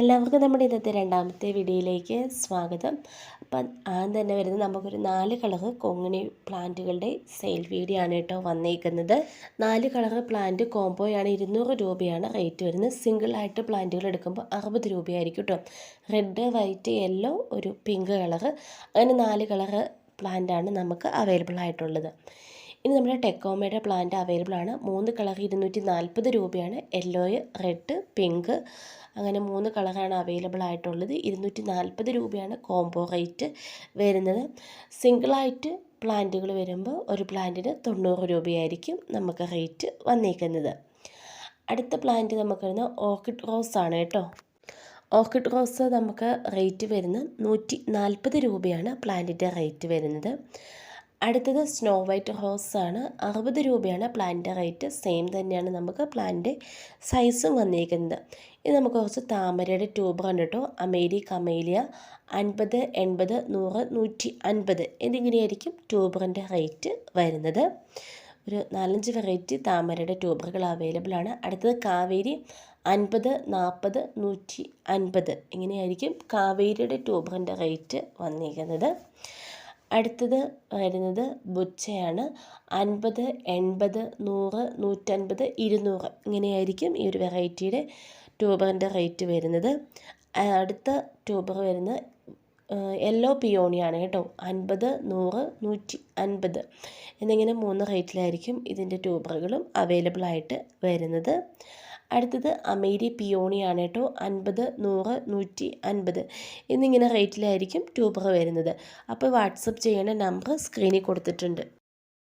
എല്ലാവർക്കും നമ്മുടെ ഇന്നത്തെ രണ്ടാമത്തെ വീഡിയോയിലേക്ക് സ്വാഗതം. അപ്പം ആദ്യം തന്നെ വരുന്നത് നമുക്കൊരു നാല് കളറ് കൊങ്ങിണി പ്ലാന്റുകളുടെ സെയിൽ വീഡിയോ ആണ് കേട്ടോ വന്നേക്കുന്നത്. നാല് കളറ് പ്ലാന്റ് കോംബോയാണ് ഇരുന്നൂറ് രൂപയാണ് റേറ്റ് വരുന്നത്. സിംഗിൾ ആയിട്ട് പ്ലാന്റുകൾ എടുക്കുമ്പോൾ അറുപത് രൂപയായിരിക്കും കേട്ടോ. റെഡ് വൈറ്റ് യെല്ലോ ഒരു പിങ്ക് കളറ്. അങ്ങനെ നാല് കളറ് പ്ലാന്റാണ് നമുക്ക് അവൈലബിൾ ആയിട്ടുള്ളത്. ഇനി നമ്മുടെ ടെക്കോമയുടെ പ്ലാന്റ് അവൈലബിൾ ആണ്. മൂന്ന് കളർ ഇരുന്നൂറ്റി നാൽപ്പത് രൂപയാണ്. യെല്ലോയ് റെഡ് പിങ്ക് അങ്ങനെ മൂന്ന് കളറാണ് അവൈലബിൾ ആയിട്ടുള്ളത്. ഇരുന്നൂറ്റി നാൽപ്പത് രൂപയാണ് കോംബോ റേറ്റ് വരുന്നത്. സിംഗിളായിട്ട് പ്ലാന്റുകൾ വരുമ്പോൾ ഒരു പ്ലാന്റിന് തൊണ്ണൂറ് രൂപയായിരിക്കും നമുക്ക് റേറ്റ് വന്നേക്കുന്നത്. അടുത്ത പ്ലാന്റ് നമുക്ക് വരുന്നത് ഓർക്കിഡ് റോസ് ആണ് കേട്ടോ. ഓർക്കിഡ് റോസ് നമുക്ക് റേറ്റ് വരുന്നത് നൂറ്റി നാൽപ്പത് രൂപയാണ് പ്ലാന്റിന്റെ റേറ്റ് വരുന്നത്. അടുത്തത് സ്നോ വൈറ്റ് റോസ് ആണ്. അറുപത് രൂപയാണ് പ്ലാന്റിന്റെ റേറ്റ് സെയിം തന്നെയാണ് നമുക്ക് പ്ലാന്റ് സൈസും വന്നിരിക്കുന്നത് ഇത് നമുക്ക് കുറച്ച് താമരയുടെ ട്യൂബ് കണ്ടിട്ടോ അമേലി കമേലിയ അൻപത് എൺപത് നൂറ് നൂറ്റി അൻപത് എന്നിങ്ങനെയായിരിക്കും ട്യൂബറിന്റെ റേറ്റ് വരുന്നത്. ഒരു നാലഞ്ച് വെറൈറ്റി താമരയുടെ ട്യൂബറുകൾ അവൈലബിൾ ആണ്. അടുത്തത് കാവേരി അൻപത് നാൽപ്പത് നൂറ്റി അൻപത് ഇങ്ങനെയായിരിക്കും കാവേരിയുടെ ട്യൂബറിന്റെ റേറ്റ് വന്നിരിക്കുന്നത് അടുത്തത് വരുന്നത് ബുച്ചയാണ്. അൻപത് എൺപത് നൂറ് നൂറ്റൻപത് ഇരുന്നൂറ്. ഇങ്ങനെയായിരിക്കും ഈ ഒരു വെറൈറ്റിയുടെ ട്യൂബറിന്റെ റേറ്റ് വരുന്നത്. അടുത്ത ട്യൂബർ വരുന്നത് യെല്ലോ പിയോണിയാണ് കേട്ടോ. അൻപത് നൂറ് നൂറ്റി അൻപത്. എന്നിങ്ങനെ മൂന്ന് റേറ്റിലായിരിക്കും ഇതിന്റെ ട്യൂബറുകളും അവൈലബിൾ ആയിട്ട് വരുന്നത്. അടുത്തത് അമേരി പിയോണിയാണ് കേട്ടോ. അൻപത് നൂറ് നൂറ്റി അൻപത്. എന്നിങ്ങനെ റേറ്റിലായിരിക്കും ട്യൂബർ വരുന്നത്. അപ്പോൾ വാട്സപ്പ് ചെയ്യേണ്ട നമ്പർ സ്ക്രീനിൽ കൊടുത്തിട്ടുണ്ട്.